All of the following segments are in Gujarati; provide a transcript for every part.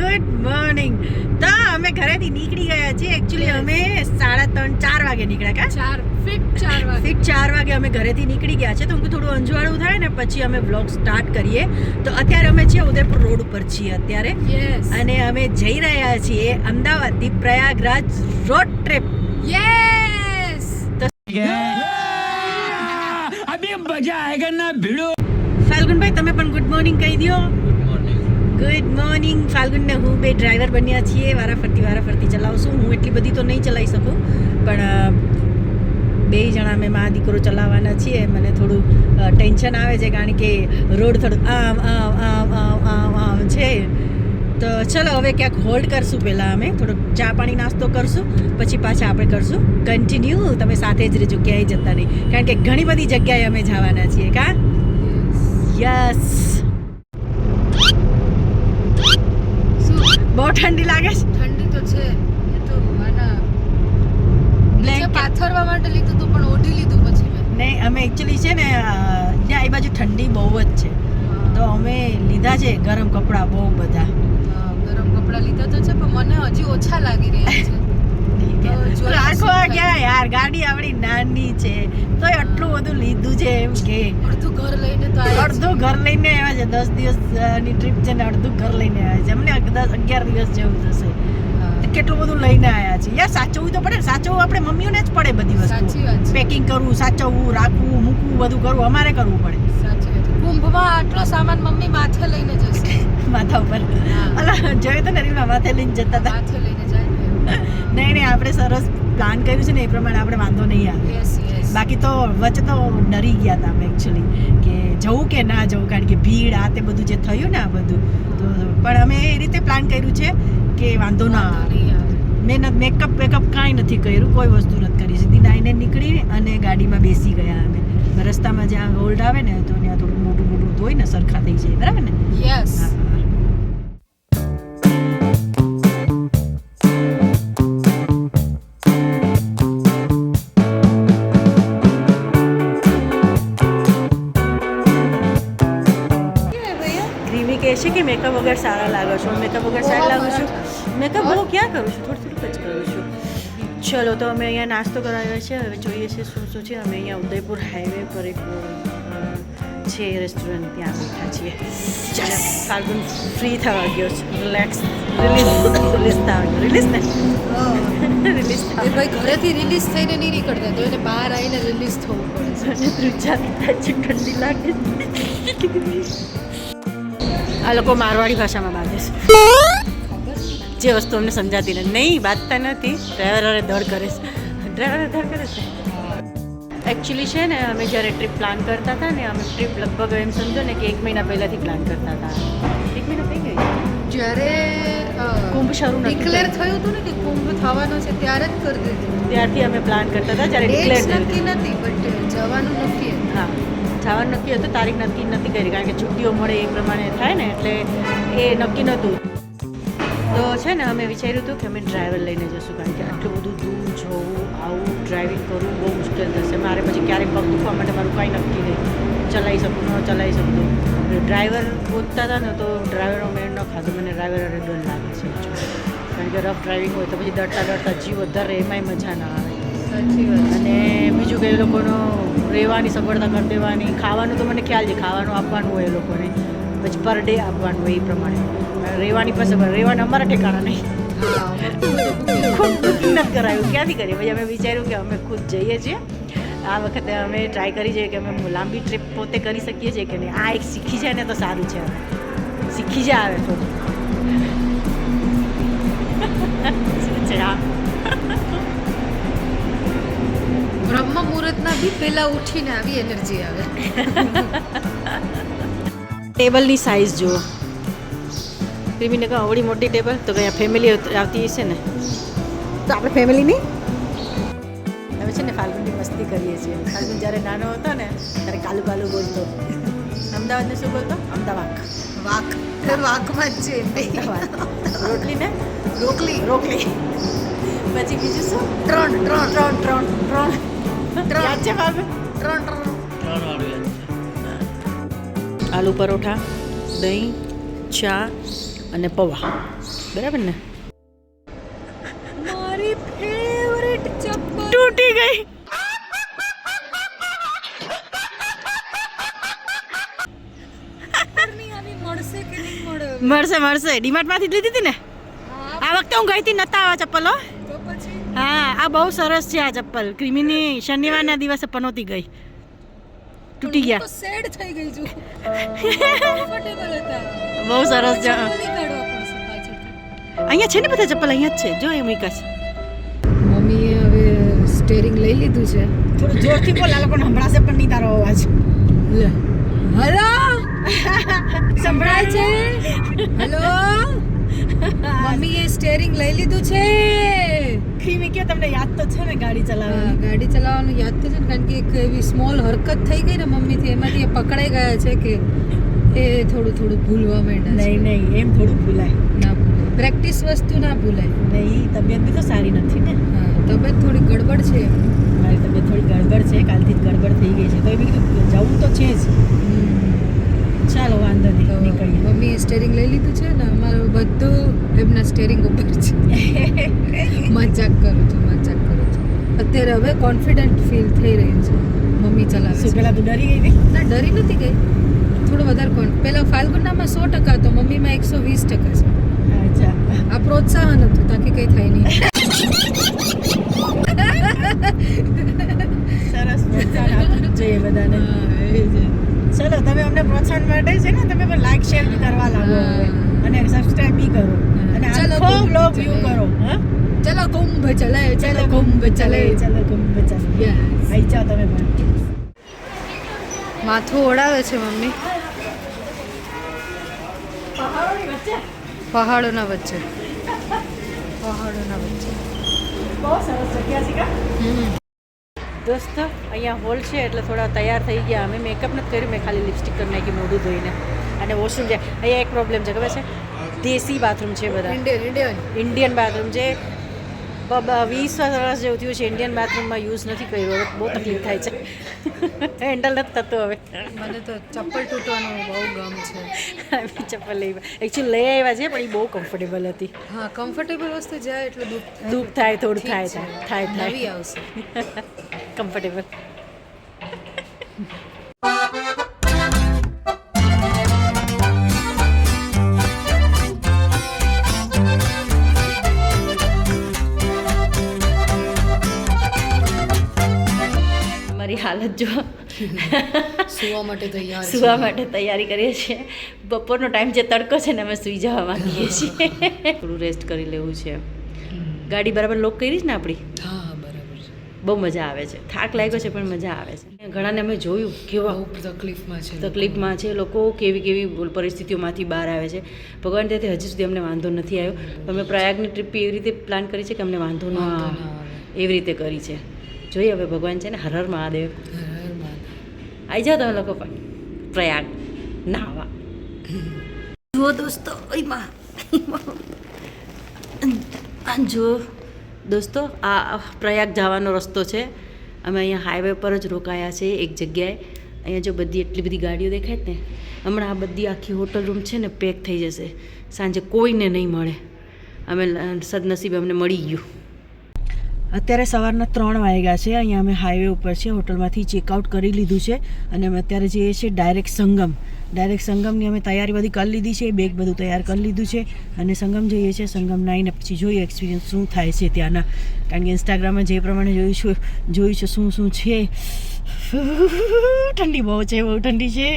ગુડ મોર્નિંગ તો અમે ઘરેથી નીકળી ગયા છીએ. એકચ્યુઅલી અમે સાડા ત્રણ ચાર વાગે નીકળ્યા ચાર ફિટ ચાર વાગે. અમે ઘરેથી નીકળી ગયા છે તો હું થોડું અંજવાળું થાય ને પછી અમે બ્લોગ સ્ટાર્ટ કરીએ. તો અત્યારે અમે છીએ ઉદયપુર રોડ ઉપર છીએ અત્યારે. અને અમે જઈ રહ્યા છીએ અમદાવાદથી પ્રયાગરાજ રોડ ટ્રીપ યસ તો મજા આયેગા ના ભીડો. ફાલ્ગુનભાઈ તમે પણ ગુડ મોર્નિંગ કહી દો ગુડ મોર્નિંગ ફાલ્ગુન ને હું બે ડ્રાઈવર બન્યા છીએ વારા ફરતી વારા ફરતી ચલાવશું. હું એટલી બધી તો નહીં ચલાવી શકું પણ બે જણા અમે મા દીકરો ચલાવવાના છીએ. મને થોડું ટેન્શન આવે છે કારણ કે રોડ થોડું આમ આમ આમ આમ આમ આમ છે. તો ચલો હવે ક્યાંક હોલ્ડ કરશું પહેલાં અમે. થોડોક ચા પાણી નાસ્તો કરશું પછી પાછા આપણે કરશું. કન્ટિન્યુ તમે સાથે જ રહેજો ક્યાંય જતા નહીં. કારણ કે ઘણી બધી જગ્યાએ અમે જવાના છીએ કા? યસ બહુ ઠંડી લાગે છે. ઠંડી તો છે. એ તો આના નીચે પાથરવા માટે લીધું હતું પણ ઓઢી લીધું પછી મેં. નહીં અમે એકચ્યુઅલી છે ને ત્યાં એ બાજુ ઠંડી બહુ જ છે. તો અમે લીધા છે ગરમ કપડાં બહુ બધા. ગરમ કપડાં લીધા તો છે પણ મને હજી ઓછા લાગી રહ્યા છે. થાય. ક્યાં યાર ગાડી આપણી નાની છે તો આટલું બધું લીધું છે એમ કે. અડધું ઘર લઈને તો. અડધું ઘર લઈને આવ્યા છે દસ દિવસની ટ્રીપ છે ને અડધું ઘર લઈને આવ્યા છે. અમને દસ અગિયાર દિવસ જેવું થશે કેટલું બધું લઈને આવ્યા છે. યાર સાચવવું તો પડે. સાચવવું આપણે મમ્મીઓને જ પડે બધી વસ્તુ. પેકિંગ કરવું સાચવવું રાખવું મૂકવું બધું કરવું અમારે કરવું પડે. સાચી કુંભમાં આટલો સામાન મમ્મી માથે લઈને જશે. માથા ઉપર. અલા જોયું તો ને માથે લઈને જતા હતા. માથે લઈને જાય નહીં નહીં આપણે સરસ પ્લાન કર્યું છે ને એ પ્રમાણે આપણે વાંધો નહીં આવે. બાકી તો વચ્ચે તો ડરી ગયા હતા અમે એકચ્યુઅલી કે જવું કે ના જવું કારણ કે ભીડ આ તે બધું જે થયું ને આ બધું તો પણ અમે એ રીતે પ્લાન કર્યું છે કે વાંધો ના આવે. મેં મેકઅપ વેકઅપ કાંઈ નથી કર્યું કોઈ વસ્તુ નથી કરી. સીધી નાઈને નીકળી અને ગાડીમાં બેસી ગયા અમે. રસ્તામાં જ્યાં ગોલ્ડ આવે ને તો ત્યાં થોડું મોટું મોટું ધોઈ ને સરખા થઈ જાય બરાબર ને? યસ મેકઅપ વગર સારા લાગો છો મેકઅપ વગર સારા લાગો છું. મેકઅપ બહુ ક્યાં કરું છું? થોડું થોડુંક જ કરું છું. ચલો તો અમે અહીંયા નાસ્તો કરાવ્યો છે. હવે જોઈએ છે શું શું છે. અમે અહીંયા ઉદયપુર હાઈવે પર એક છે રેસ્ટોરન્ટ ત્યાં બેઠા છીએ. ચાલો ફાલ્ગુન ફ્રી થવા ગયો છે. રિલેક્સ રિલીઝ રિલીઝ થવા ગયો. રિલીઝ ને? રિલીઝ થવા ભાઈ ઘરેથી રિલીઝ થઈને નહીં નીકળતા તો એને બહાર આવીને રિલીઝ થવું પડે. છે ત્રીજા પિતા છે ઠંડી લાગે આ લોકો મારવાડી ભાષામાં બાંધે છે. જે વસ્તુ અમને સમજાતી નથી. નહીં બાંધતા નથી. ડ્રાઈવર દડ કરે છે. ડ્રાઈવર દડ કરે છે. એકચ્યુઅલી છે ને અમે જ્યારે ટ્રીપ પ્લાન કરતા હતા ને અમે ટ્રીપ લગભગ એમ સમજો ને કે એક મહિના પહેલાંથી પ્લાન કરતા હતા. એક મહિના થઈ ગઈ જ્યારે કુંભ શરૂ ડિક્લેર થયું. હતું ને કે કુંભ થવાનો છે ત્યારે જ કરી દીધું. ત્યારથી અમે પ્લાન કરતા હતા જ્યારે ડિક્લેર નક્કી નથી બટ જવાનું નક્કી હા. જવાનું નક્કી હતું તારીખ નક્કી નથી કરી કારણ કે છુટ્ટીઓ મળે એ પ્રમાણે થાય ને એટલે એ નક્કી નહોતું. તો છે ને અમે વિચાર્યું હતું કે અમે ડ્રાઈવર લઈને જશું કારણ કે આટલું બધું દૂર જવું આવું ડ્રાઇવિંગ કરવું બહુ મુશ્કેલ થશે. મારે પછી ક્યારેક પગ દુખવા માટે મારું કાંઈ નક્કી નહીં. ચલાવી શકું ન ચલાવી શકું. ડ્રાઈવર ગોતતા હતા ને તો ડ્રાઈવરનો મેળ ન ખાધો. મને ડ્રાઈવર અરે ડર લાગે છે કારણ કે રફ ડ્રાઇવિંગ હોય તો પછી ડરતા ડરતા જીવ વધારે એમાંય મજા ના આવે. અને બીજું કે એ લોકોનો રહેવાની, સગવડતા કરી દેવાની. ખાવાનું તો મને ખ્યાલ છે, ખાવાનું આપવાનું હોય એ લોકોને. પછી પર ડે આપવાનું હોય એ પ્રમાણે. રહેવાની રહેવાની પાસે રહેવાનું અમારા ઠેકાણા નહીં. ખૂબ બુકિંગ નથી કરાયું. ક્યાંથી કરીએ? પછી અમે વિચાર્યું કે અમે ખુદ જઈએ છીએ. આ વખતે અમે ટ્રાય કરી જોઈએ કે અમે લાંબી ટ્રીપ પોતે કરી શકીએ છીએ કે નહીં. આ એક શીખી જાય ને તો સારું છે. શીખી જાય આવે તો. શું છે આ? બ્રહ્મ મુહૂર્તના બી પહેલા ઉઠીને આવી એનર્જી આવે. ટેબલની સાઇઝ જુઓ. પ્રેમીને કહો આવડી મોટી ટેબલ? તો કંઈ ફેમિલી આવતી હશે ને? તો આપણે ફેમિલીની અમે હવે છે ને ફાલ્ગુનની મસ્તી કરીએ છીએ. ફાલ્ગુન જ્યારે નાનો હતો ને ત્યારે કાલુ કાલુ બોલતો. અમદાવાદને શું બોલતો? અમદાવાદ. વાક વાકમાં જ છે. રોટલી ને રોકલી રોકલી પછી બીજું શું? ત્રણ ત્રણ ત્રણ ત્રણ ત્રણ. ત્રણ. જવાબ આલુ પરોઠા દહીં ચા અને પૌવા. બરાબર ને? મારી ફેવરેટ ચપ્પલ. તૂટી ગઈ. મળશે મળશે ડીમાર્ટમાંથી જ લીધી હતી ને? આ વખતે હું ગઈ હતી નતા આવા ચપ્પલો હો આ બહુ સરસ છે આ ચપ્પલ. ક્રિમીની શનિવારના દિવસે પનોતી ગઈ. તૂટી ગયા. સેડ થઈ ગઈ છું. કમ્ફર્ટેબલ હતા. બહુ સરસ છે. અહીંયા છે ને બધા ચપ્પલ? અહીંયા જ છે. જો એ મૂકા છે મમ્મીએ હવે સ્ટેરિંગ લઈ લીધું છે. થોડું જોરથી બોલ આ લોકોને સંભળાશે પણ નહીં તારો અવાજ. લે. હલો? સંભળાય છે? હેલો? મમ્મીએ સ્ટેરિંગ લઈ લીધું છે. ક્રીમી કે તમને યાદ તો છે ને ગાડી ચલાવવાની? ગાડી ચલાવવાનું યાદ તો છે ને કારણ કે એક એવી સ્મોલ હરકત થઈ ગઈ ને મમ્મીથી એમાંથી એ પકડાઈ ગયા છે કે એ થોડું થોડું ભૂલવા માંડ્યા નહીં નહીં એમ થોડું ભૂલાય. ના ભૂલાય પ્રેક્ટિસ વસ્તુ ના ભૂલાય નહીં તબિયત બી તો સારી નથી ને. તબિયત થોડી ગડબડ છે. મારી તબિયત થોડી ગડબડ છે કાલથી જ ગડબડ થઈ ગઈ છે તો એ બી જવું તો છે જ. ચાલો વાંધો નહીં. સ્ટેરિંગ લઈ લીધું છે ને અમારું બધું એમના સ્ટેરિંગ ઉપર છે. મજાક કરું છું મજાક કરું છું. અત્યારે હવે કોન્ફિડન્ટ ફીલ થઈ રહી છે. મમ્મી ચલાવે છે. પહેલાં તો ડરી ગઈ હતી? ના ડરી નથી ગઈ. થોડો વધારે કોણ પહેલાં ફાલ્ગુનામાં સો ટકા હતો મમ્મીમાં એકસો વીસ ટકા છે. આ પ્રોત્સાહન હતું તાકી કંઈ થાય નહીં સરસ પ્રોત્સાહન આપવું જ જોઈએ બધાને ચલો તમે અમને પ્રોત્સાહન માટે છે ને તમે પણ લાઈક શેર બી કરવા લાગો હવે. અને સબસ્ક્રાઇબ બી કરો અને ચલો, આખો કુંભ બ્લોગ ચલે. વ્યૂ કરો હા ચલો કુંભ ચલે ચલો કુંભ ચલે ચલો કુંભ ચલે Yes. આઈ જાઓ તમે પણ માથું ઓળાવે છે મમ્મી. પહાડોના વચ્ચે? પહાડોના વચ્ચે. બહુ સરસ જગ્યા છે દોસ્તો અહીંયા હોલ છે એટલે થોડા તૈયાર થઈ ગયા. અમે મેકઅપ નથી કર્યું મેં ખાલી લિપસ્ટિક કરી નાખી મોઢું ધોઈને. અને વોશરૂમ છે. અહીંયા એક પ્રોબ્લેમ છે ખબર છે? દેશી બાથરૂમ છે બધા. ઇન્ડિયન ઇન્ડિયન ઇન્ડિયન બાથરૂમ છે. વીસ વર્ષ જેવું થયું છે ઇન્ડિયન બાથરૂમમાં યુઝ નથી કર્યો બહુ તકલીફ થાય છે. હેન્ડલ નથી થતું હવે. મને તો ચપ્પલ તૂટવાનું બહુ ગમ છે. ચપ્પલ લઈ એકચ્યુઅલી લઈ આવ્યા છે પણ એ બહુ કમ્ફર્ટેબલ હતી. હા કમ્ફર્ટેબલ વસ્તુ જાય એટલે દુઃખ દુઃખ થાય થોડું થાય છે. થાય થાય. નવી થાય આવશે. કમ્ફર્ટેબલ મારી હાલત જો. સુવા માટે તૈયાર સુવા માટે તૈયારી કરીએ છીએ. બપોરનો ટાઈમ જે તડકો છે ને અમે સૂઈ જવા માંગીએ છીએ. થોડું રેસ્ટ કરી લેવું છે. ગાડી બરાબર લોક કરી છે ને આપણી? હા બરાબર છે. બહુ મજા આવે છે. થાક લાગ્યો છે પણ મજા આવે છે. ઘણાને અમે જોયું કેવા તકલીફમાં છે તકલીફમાં છે લોકો કેવી કેવી પરિસ્થિતિઓમાંથી બહાર આવે છે. ભગવાન ત્યાંથી હજી સુધી અમને વાંધો નથી આવ્યો. અમે પ્રયાગની ટ્રીપ એવી રીતે પ્લાન કરી છે કે અમને વાંધો ન આવે. એવી રીતે કરી છે. જોઈએ હવે ભગવાન છે ને, હર હર મહાદેવ. આવી જાઓ તમે લોકો પણ. પ્રયાગ. નાવા. જુઓ દોસ્તો જુઓ, દોસ્તો, આ પ્રયાગ જવાનો રસ્તો છે. અમે અહીંયા હાઈવે પર જ રોકાયા છે એક જગ્યાએ. અહીંયા જો બધી એટલી બધી ગાડીઓ દેખાય ને, હમણાં આ બધી આખી હોટલ રૂમ છે ને પેક થઈ જશે. સાંજે કોઈને નહીં મળે. અમે સદનસીબે અમને મળી ગયું. અત્યારે સવારના ત્રણ વાગ્યા છે. અહીંયા અમે હાઈવે ઉપર છે હોટલમાંથી ચેકઆઉટ કરી લીધું છે અને અમે અત્યારે જઈએ છીએ ડાયરેક્ટ સંગમ. ડાયરેક્ટ સંગમની અમે તૈયારી બધી કરી લીધી છે. બેગ બધું તૈયાર કરી લીધું છે અને સંગમ જઈએ છીએ. સંગમ આવીને પછી જોઈએ એક્સપિરિયન્સ શું થાય છે ત્યાંના. કારણ કે ઇન્સ્ટાગ્રામમાં જે પ્રમાણે જોયું છું, જોયું છે શું શું છે. ઠંડી બહુ છે, બહુ ઠંડી છે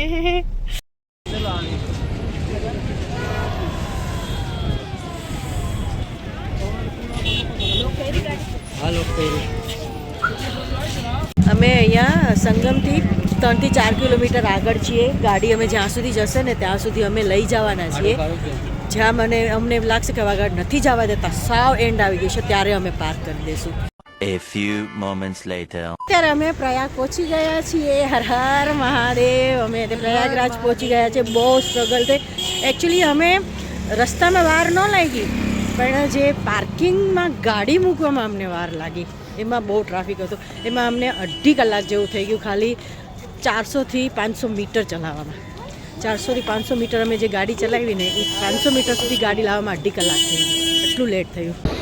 અમે અહીંયા સંગમથી ત્રણથી ચાર કિલોમીટર આગળ છીએ. ગાડી અમે જ્યાં સુધી જશે ને ત્યાં સુધી અમે લઈ જવાના છીએ. જ્યાં મને અમને લાગશે કે આગળ નથી જવા દેતા સાવ એન્ડ આવી ગઈ છે ત્યારે અમે પાર્ક કરી દઈશું. A few moments later. અત્યારે અમે પ્રયાગ પહોંચી ગયા છીએ. હર હર મહાદેવ. અમે પ્રયાગરાજ પહોંચી ગયા છે બહુ સ્ટ્રગલ થઈ. એકચ્યુઅલી અમે રસ્તામાં વાર ન લાગી. પણ જે પાર્કિંગમાં ગાડી મૂકવામાં અમને વાર લાગી. એમાં બહુ ટ્રાફિક હતો. એમાં અમને અઢી કલાક જેવું થઈ ગયું ખાલી ચારસોથી પાંચસો મીટર ચલાવવામાં. ચારસોથી પાંચસો મીટર અમે જે ગાડી ચલાવી ને એ પાંચસો મીટર સુધી ગાડી લાવવામાં અઢી કલાક થઈ એટલું લેટ થયું.